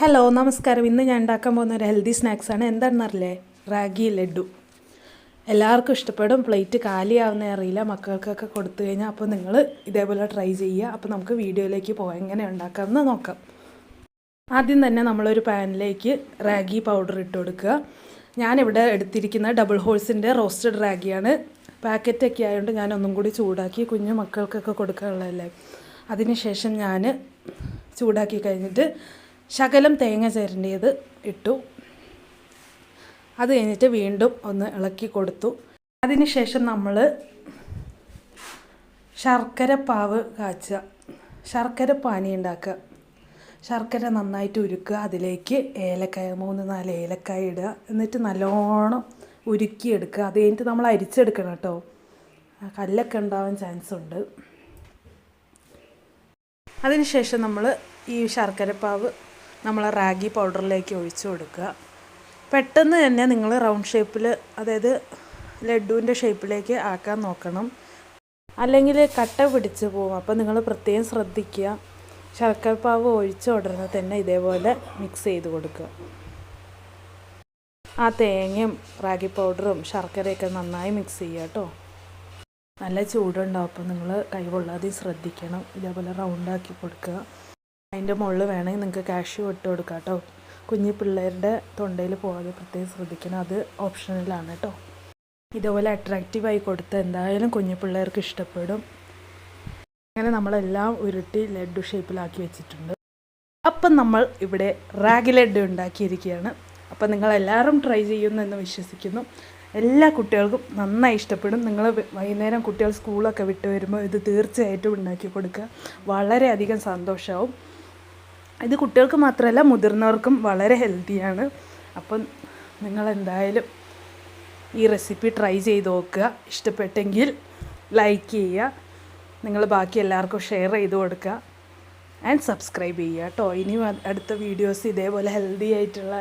Hello നമസ്കാരം. ഇന്ന് ഞാൻ ഉണ്ടാക്കാൻ പോകുന്ന ഒരു ഹെൽത്തി സ്നാക്സാണ് എന്താണെന്നറിയില്ലേ? റാഗി ലഡു. എല്ലാവർക്കും ഇഷ്ടപ്പെടും. പ്ലേറ്റ് കാലിയാവുന്ന അറിയില്ല. മക്കൾക്കൊക്കെ കൊടുത്തു കഴിഞ്ഞാൽ അപ്പോൾ നിങ്ങൾ ഇതേപോലെ ട്രൈ ചെയ്യുക. അപ്പോൾ നമുക്ക് വീഡിയോയിലേക്ക് പോകാം എങ്ങനെ ഉണ്ടാക്കാമെന്ന് നോക്കാം. ആദ്യം തന്നെ നമ്മളൊരു പാനിലേക്ക് റാഗി പൗഡർ ഇട്ട് കൊടുക്കുക. ഞാനിവിടെ എടുത്തിരിക്കുന്ന ഡബിൾ ഹോൾസിന്റെ റോസ്റ്റഡ് റാഗിയാണ്. പാക്കറ്റൊക്കെ ആയതുകൊണ്ട് ഞാൻ ഒന്നും കൂടി ചൂടാക്കി കുഞ്ഞു മക്കൾക്കൊക്കെ കൊടുക്കാനുള്ളതല്ലേ. അതിനുശേഷം ഞാൻ ചൂടാക്കി കഴിഞ്ഞിട്ട് ശകലം തേങ്ങ ചിരണ്ടിയത് ഇട്ടു. അത് കഴിഞ്ഞിട്ട് വീണ്ടും ഒന്ന് ഇളക്കി കൊടുത്തു. അതിനുശേഷം നമ്മൾ ശർക്കര പാവ് കാച്ചുക. ശർക്കര പാനി ഉണ്ടാക്കുക. ശർക്കര നന്നായിട്ട് ഉരുക്കുക. അതിലേക്ക് ഏലക്കായ മൂന്ന് നാല് ഏലക്കായ ഇടുക. എന്നിട്ട് നല്ലോണം ഉരുക്കിയെടുക്കുക. അത് കഴിഞ്ഞിട്ട് നമ്മൾ അരിച്ചെടുക്കണം കേട്ടോ. കല്ലൊക്കെ ഉണ്ടാവാൻ ചാൻസ് ഉണ്ട്. അതിനുശേഷം നമ്മൾ ഈ ശർക്കരപ്പാവ് നമ്മൾ റാഗി പൗഡറിലേക്ക് ഒഴിച്ചു കൊടുക്കുക. പെട്ടെന്ന് തന്നെ നിങ്ങൾ റൗണ്ട് ഷേപ്പിൽ അതായത് ലഡുവിന്റെ ഷേപ്പിലേക്ക് ആക്കാൻ നോക്കണം. അല്ലെങ്കിൽ കട്ട പിടിച്ച് പോകും അപ്പോൾ നിങ്ങൾ പ്രത്യേകം ശ്രദ്ധിക്കുക. ശർക്കരപ്പാവ് ഒഴിച്ച് ഉടനെ തന്നെ ഇതേപോലെ മിക്സ് ചെയ്ത് കൊടുക്കുക. ആ തേങ്ങയും റാഗി പൗഡറും ശർക്കരയൊക്കെ നന്നായി മിക്സ് ചെയ്യുക കേട്ടോ. നല്ല ചൂടുണ്ടാവും. അപ്പോൾ നിങ്ങൾ കൈ കൊള്ളാതെ ശ്രദ്ധിക്കണം. ഇതേപോലെ റൗണ്ടാക്കി കൊടുക്കുക. അതിന്റെ മുകളിൽ വേണമെങ്കിൽ നിങ്ങൾക്ക് കാഷ്യൂ ഇട്ട് കൊടുക്കാം കേട്ടോ. കുഞ്ഞു പിള്ളേരുടെ തൊണ്ടയിൽ പോകാതെ പ്രത്യേകം ശ്രദ്ധിക്കണം. അത് ഓപ്ഷണലാണ് കേട്ടോ. ഇതുപോലെ അട്രാക്റ്റീവായി കൊടുത്ത് എന്തായാലും കുഞ്ഞു പിള്ളേർക്ക് ഇഷ്ടപ്പെടും. അങ്ങനെ നമ്മളെല്ലാം ഉരുട്ടി ലഡു ഷേപ്പിലാക്കി വെച്ചിട്ടുണ്ട്. അപ്പം നമ്മൾ ഇവിടെ റാഗി ലഡു ഉണ്ടാക്കിയിരിക്കുകയാണ്. അപ്പം നിങ്ങളെല്ലാവരും ട്രൈ ചെയ്യുമെന്ന് വിശ്വസിക്കുന്നു. എല്ലാ കുട്ടികൾക്കും നന്നായി ഇഷ്ടപ്പെടും. നിങ്ങൾ വൈകുന്നേരം കുട്ടികൾ സ്കൂളൊക്കെ വിട്ട് വരുമ്പോൾ ഇത് തീർച്ചയായിട്ടും ഉണ്ടാക്കി കൊടുക്കുക. വളരെയധികം സന്തോഷമാവും ഇത് കുട്ടികൾക്ക് മാത്രമല്ല മുതിർന്നവർക്കും വളരെ ഹെൽത്തിയാണ് അപ്പം നിങ്ങളെന്തായാലും ഈ റെസിപ്പി ട്രൈ ചെയ്ത് നോക്കുക. ഇഷ്ടപ്പെട്ടെങ്കിൽ ലൈക്ക് ചെയ്യുക. നിങ്ങൾ ബാക്കി എല്ലാവർക്കും ഷെയർ ചെയ്ത് കൊടുക്കുക. ആൻഡ് സബ്സ്ക്രൈബ് ചെയ്യുക കേട്ടോ ഇനിയും അടുത്ത വീഡിയോസ് ഇതേപോലെ ഹെൽത്തി ആയിട്ടുള്ള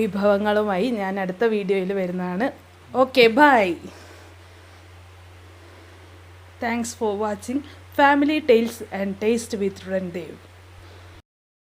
വിഭവങ്ങളുമായി ഞാൻ അടുത്ത വീഡിയോയിൽ വരുന്നതാണ്. Okay bye thanks for watching family tales and taste with Randev